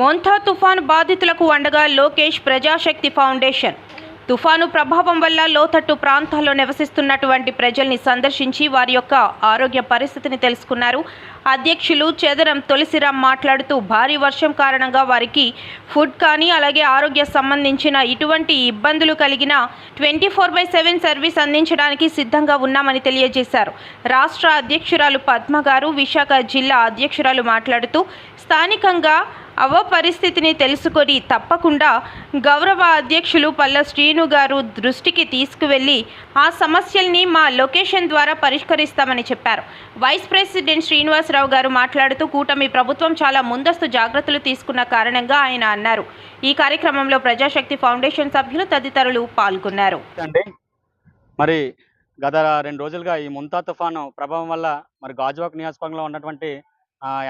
Montha తుఫాను బాధితులకు అండగా లోకేష్ ప్రజాశక్తి ఫౌండేషన్. తుఫాను ప్రభావం వల్ల లోతట్టు ప్రాంతాల్లో నివసిస్తున్నటువంటి ప్రజల్ని సందర్శించి వారి యొక్క ఆరోగ్య పరిస్థితిని తెలుసుకున్నారు. అధ్యక్షులు చేదరం తులసిరామ్ మాట్లాడుతూ భారీ వర్షం కారణంగా వారికి ఫుడ్ కానీ అలాగే ఆరోగ్య సంబంధించిన ఇటువంటి ఇబ్బందులు కలిగిన twenty four by seven service అందించడానికి సిద్ధంగా ఉన్నామని తెలియజేశారు. రాష్ట్ర అధ్యక్షురాలు పద్మ గారు విశాఖ జిల్లా అధ్యక్షురాలు మాట్లాడుతూ స్థానికంగా అవ పరిస్థితిని తెలుసుకొని తప్పకుండా గౌరవ అధ్యక్షులు పల్ల శ్రీను గారు దృష్టికి తీసుకువెళ్ళి ఆ సమస్యల్ని మా లొకేషన్ ద్వారా పరిష్కరిస్తామని చెప్పారు. వైస్ ప్రెసిడెంట్ శ్రీనివాసరావు గారు మాట్లాడుతూ కూటమి ప్రభుత్వం చాలా ముందస్తు జాగ్రత్తలు తీసుకున్న కారణంగా ఆయన అన్నారు. ఈ కార్యక్రమంలో ప్రజాశక్తి ఫౌండేషన్ సభ్యులు తదితరులు పాల్గొన్నారు. మరి గత రెండు రోజులుగా ఈ ముంతా తుఫాను ప్రభావం వల్ల మరి గాజువాక్ నియోజకవర్గంలో ఉన్నటువంటి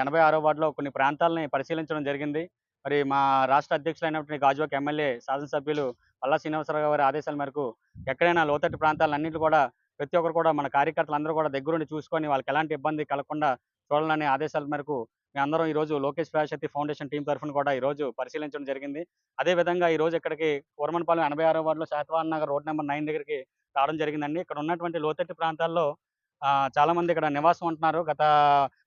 ఎనభై ఆరో వార్డులో కొన్ని ప్రాంతాలని పరిశీలించడం జరిగింది. మరి మా రాష్ట్ర అధ్యక్షులైనటువంటి గాజువాక్ ఎమ్మెల్యే శాసనసభ్యులు పల్లా శ్రీనివాసరావు గారి ఆదేశాల మేరకు ఎక్కడైనా లోతట్టు ప్రాంతాలన్నింటిలో కూడా ప్రతి ఒక్కరు కూడా మన కార్యకర్తలందరూ కూడా దగ్గరుండి చూసుకొని వాళ్ళకి ఎలాంటి ఇబ్బంది కలగకుండా చూడాలనే ఆదేశాల మేరకు మేమందరం ఈ రోజు లోకేష్ ప్రజాశక్తి ఫౌండేషన్ టీం తరఫున కూడా ఈ రోజు పరిశీలించడం జరిగింది. అదే విధంగా ఈ రోజు ఇక్కడికి కూరమనపాలెం ఎనభై ఆరో వార్డులో Satavahan Nagar road number nine దగ్గరికి రావడం జరిగిందండి. ఇక్కడ ఉన్నటువంటి లోతట్టు ప్రాంతాల్లో చాలామంది చాలా మంది ఇక్కడ నివాసం ఉంటున్నారు. గత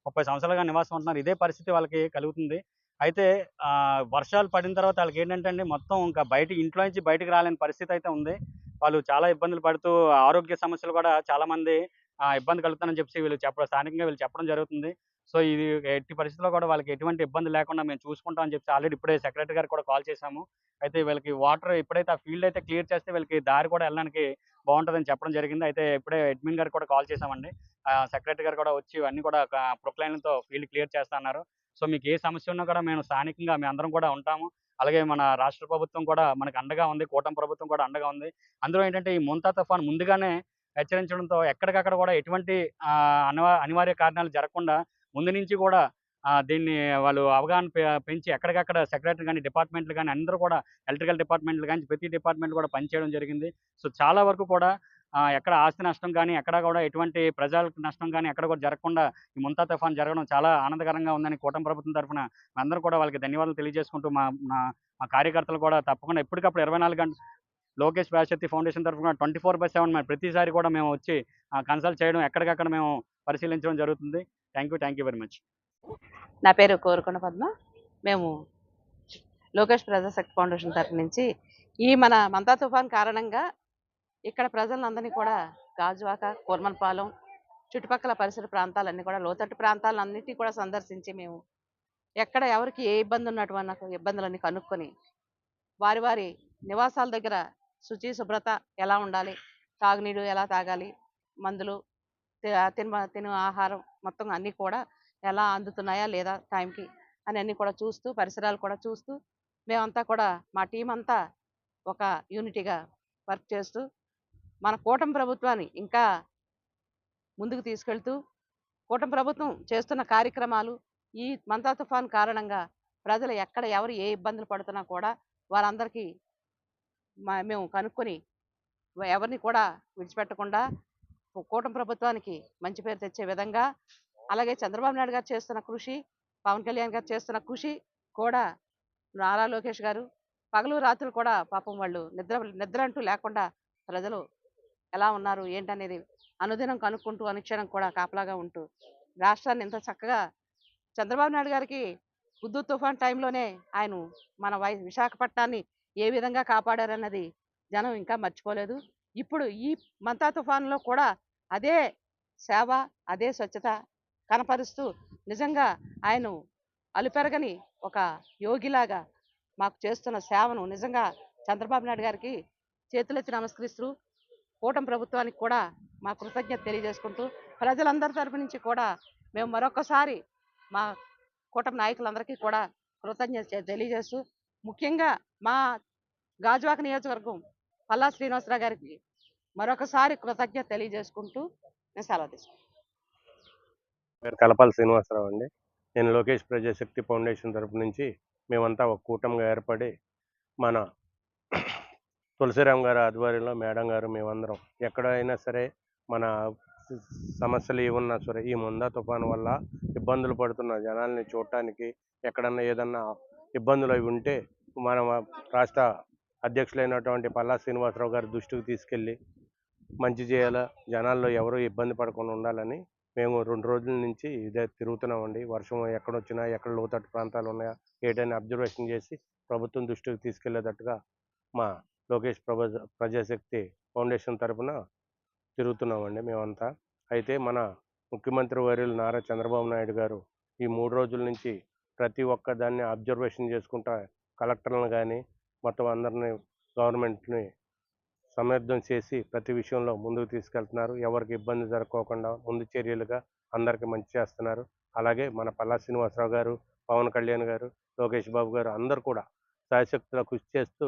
ముప్పై సంవత్సరాలుగా నివాసం ఉంటున్నారు. ఇదే పరిస్థితి వాళ్ళకి కలుగుతుంది. అయితే వర్షాలు పడిన తర్వాత వాళ్ళకి ఏంటంటే అండి మొత్తం ఇంకా బయట ఇంట్లో నుంచి బయటకు రాలేని పరిస్థితి అయితే ఉంది. వాళ్ళు చాలా ఇబ్బందులు పడుతూ ఆరోగ్య సమస్యలు కూడా చాలా మంది ఇబ్బంది కలుగుతానని చెప్పి వీళ్ళు చెప్పడం స్థానికంగా వీళ్ళు చెప్పడం జరుగుతుంది. సో ఇది ఎట్టి పరిస్థితుల్లో కూడా వాళ్ళకి ఎటువంటి ఇబ్బంది లేకుండా మేము చూసుకుంటామని చెప్పి ఆల్రెడీ ఇప్పుడే సెక్రటరీ గారు కూడా కాల్ చేశాము. అయితే వీళ్ళకి వాటర్ ఎప్పుడైతే ఆ ఫీల్డ్ అయితే క్లియర్ చేస్తే వీళ్ళకి దారి కూడా వెళ్ళడానికి బాగుంటుందని చెప్పడం జరిగింది. అయితే ఇప్పుడే అడ్మిన్ గారికి కూడా కాల్ చేశామండి. సెక్రటరీ గారు కూడా వచ్చి ఇవన్నీ కూడా ప్రొక్లైన్లతో ఫీల్డ్ క్లియర్ చేస్తున్నారు. సో మీకు ఏ సమస్య ఉన్నా కూడా మేము స్థానికంగా మేము అందరం కూడా ఉంటాము. అలాగే మన రాష్ట్ర ప్రభుత్వం కూడా మనకు అండగా ఉంది. కూటమి ప్రభుత్వం కూడా అండగా ఉంది. అందులో ఏంటంటే ఈ ముంతా తుఫాన్ ముందుగానే హెచ్చరించడంతో ఎక్కడికక్కడ కూడా ఎటువంటి అనివా అనివార్య కారణాలు జరగకుండా ముందు నుంచి కూడా దీన్ని వాళ్ళు అవగాహన పె- పెంచి ఎక్కడికక్కడ సెక్రటరీ కానీ డిపార్ట్మెంట్లు కానీ అందరూ కూడా ఎలక్ట్రికల్ డిపార్ట్మెంట్లు కానీ ప్రతి డిపార్ట్మెంట్ కూడా పనిచేయడం జరిగింది. సో చాలా వరకు కూడా ఎక్కడ ఆస్తి నష్టం కానీ ఎక్కడ కూడా ఎటువంటి ప్రజలకు నష్టం కానీ ఎక్కడ కూడా జరగకుండా ఈ ముంతా తుఫాన్ జరగడం చాలా ఆనందకరంగా ఉందని కూటమి ప్రభుత్వం తరఫున అందరూ కూడా వాళ్ళకి ధన్యవాదాలు తెలియజేసుకుంటూ మా మా కార్యకర్తలు కూడా తప్పకుండా ఎప్పటికప్పుడు ఇరవై నాలుగు గంటలు లోకేష్ ప్రజాశక్తి ఫౌండేషన్ తరఫున ట్వంటీ ఫోర్ బై సెవెన్ ప్రతిసారి కూడా మేము వచ్చి కన్సల్ట్ చేయడం ఎక్కడికక్కడ మేము పరిశీలించడం జరుగుతుంది. Thank you thank you very much. నా పేరు కోరుకొండ పద్మ. మేము లోకేష్ ప్రజాశక్తి ఫౌండేషన్ తరఫు నుంచి ఈ మన మంతా తుఫాన్ కారణంగా ఇక్కడ ప్రజలందరినీ కూడా గాజువాక కోర్మన్పాలెం చుట్టుపక్కల పరిసర ప్రాంతాలన్నీ కూడా లోతట్టు ప్రాంతాలన్నింటినీ కూడా సందర్శించి మేము ఎక్కడ ఎవరికి ఏ ఇబ్బంది ఉన్నటువంటి ఇబ్బందులన్నీ కనుక్కొని వారి వారి నివాసాల దగ్గర శుచి శుభ్రత ఎలా ఉండాలి తాగునీరు ఎలా తాగాలి మందులు తిన తిన తిను ఆహారం మొత్తం అన్నీ కూడా ఎలా అందుతున్నాయా లేదా టైంకి అని అన్నీ కూడా చూస్తూ పరిసరాలు కూడా చూస్తూ మేమంతా కూడా మా టీం అంతా ఒక యూనిటీగా వర్క్ చేస్తూ మన కూటమి ప్రభుత్వాన్ని ఇంకా ముందుకు తీసుకెళ్తూ కూటమి ప్రభుత్వం చేస్తున్న కార్యక్రమాలు ఈ మంతా తుఫాన్ కారణంగా ప్రజలు ఎక్కడ ఎవరు ఏ ఇబ్బందులు పడుతున్నా కూడా వారందరికీ మేము కనుక్కొని ఎవరిని కూడా విడిచిపెట్టకుండా కూటమి ప్రభుత్వానికి మంచి పేరు తెచ్చే విధంగా అలాగే చంద్రబాబు నాయుడు గారు చేస్తున్న కృషి పవన్ కళ్యాణ్ గారు చేస్తున్న కృషి కూడా నారా లోకేష్ గారు పగలు రాత్రులు కూడా పాపం వాళ్ళు నిద్ర నిద్ర అంటూ లేకుండా ప్రజలు ఎలా ఉన్నారు ఏంటనేది అనుదినం కనుక్కుంటూ అనుక్షణం కూడా కాపలాగా ఉంటూ రాష్ట్రాన్ని ఇంత చక్కగా చంద్రబాబు నాయుడు గారికి బుద్ధు తుఫాన్ టైంలోనే ఆయన మన వై విశాఖపట్నాన్ని ఏ విధంగా కాపాడారన్నది జనం ఇంకా మర్చిపోలేదు. ఇప్పుడు ఈ మంతా తుఫాన్లో కూడా అదే సేవ అదే స్వచ్ఛత కనపరుస్తూ నిజంగా ఆయన అలుపెరగని ఒక యోగిలాగా మాకు చేస్తున్న సేవను నిజంగా చంద్రబాబు నాయుడు గారికి చేతులెత్తి నమస్కరిస్తూ కూటమి ప్రభుత్వానికి కూడా మా కృతజ్ఞత తెలియజేసుకుంటూ ప్రజలందరి తరపు నుంచి కూడా మేము మరొకసారి మా కూటమి నాయకులందరికీ కూడా కృతజ్ఞత తెలియజేస్తూ ముఖ్యంగా మా గాజువాక నియోజకవర్గం పల్లా శ్రీనివాసరావు గారికి మరొకసారి కృతజ్ఞత తెలియజేసుకుంటూ నేను సెలవు తీసుకుంటాను పేరు కలపాల శ్రీనివాసరావు అండి. నేను లోకేష్ ప్రజాశక్తి ఫౌండేషన్ తరపు నుంచి మేమంతా ఒక కూటమిగా ఏర్పడి మన తులసిరామ్ గారి ఆధ్వర్యంలో మేడం గారు మేమందరం ఎక్కడైనా సరే మన సమస్యలు ఏమున్నా సరే ఈ ముందా తుఫాను వల్ల ఇబ్బందులు పడుతున్న జనాల్ని చూడటానికి ఎక్కడన్నా ఏదన్నా ఇబ్బందులు అవి ఉంటే మన రాష్ట్ర అధ్యక్షులైనటువంటి పల్లా శ్రీనివాసరావు గారి దృష్టికి తీసుకెళ్ళి మంచి చేయాలా? జనాల్లో ఎవరు ఇబ్బంది పడకుండా ఉండాలని మేము రెండు రోజుల నుంచి ఇదే తిరుగుతున్నామండి. వర్షం ఎక్కడొచ్చినా ఎక్కడ లోతట్టు ప్రాంతాలు ఉన్నాయా ఏదైనా అబ్జర్వేషన్ చేసి ప్రభుత్వం దృష్టికి తీసుకెళ్ళేటట్టుగా మా లోకేష్ ప్రభ ప్రజాశక్తి ఫౌండేషన్ తరఫున తిరుగుతున్నామండి మేమంతా. అయితే మన ముఖ్యమంత్రి వర్యులు నారా చంద్రబాబు నాయుడు గారు ఈ మూడు రోజుల నుంచి ప్రతి ఒక్క దాన్ని అబ్జర్వేషన్ చేసుకుంటా కలెక్టర్లను కానీ మొత్తం అందరినీ గవర్నమెంట్ని సమర్థం చేసి ప్రతి విషయంలో ముందుకు తీసుకెళ్తున్నారు. ఎవరికి ఇబ్బంది జరగకోకుండా ముందు చర్యలుగా అందరికీ మంచి చేస్తున్నారు. అలాగే మన పల్లా శ్రీనివాసరావు గారు పవన్ కళ్యాణ్ గారు లోకేష్ బాబు గారు అందరూ కూడా శాయశక్తుల కృషి చేస్తూ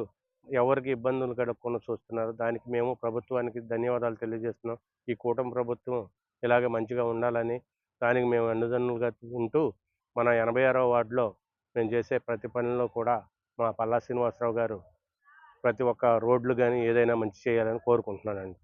ఎవరికి ఇబ్బందులు గడపకుండా చూస్తున్నారు. దానికి మేము ప్రభుత్వానికి ధన్యవాదాలు తెలియజేస్తున్నాం. ఈ కూటమి ప్రభుత్వం ఇలాగే మంచిగా ఉండాలని దానికి మేము అన్నదన్నులుగా ఉంటూ మన ఎనభై ఆరవ వార్డులో మేము చేసే ప్రతి పనిలో కూడా మా పల్లా శ్రీనివాసరావు గారు ప్రతి ఒక్క రోడ్లు కానీ ఏదైనా మంచి చేయాలని కోరుకుంటున్నానండి.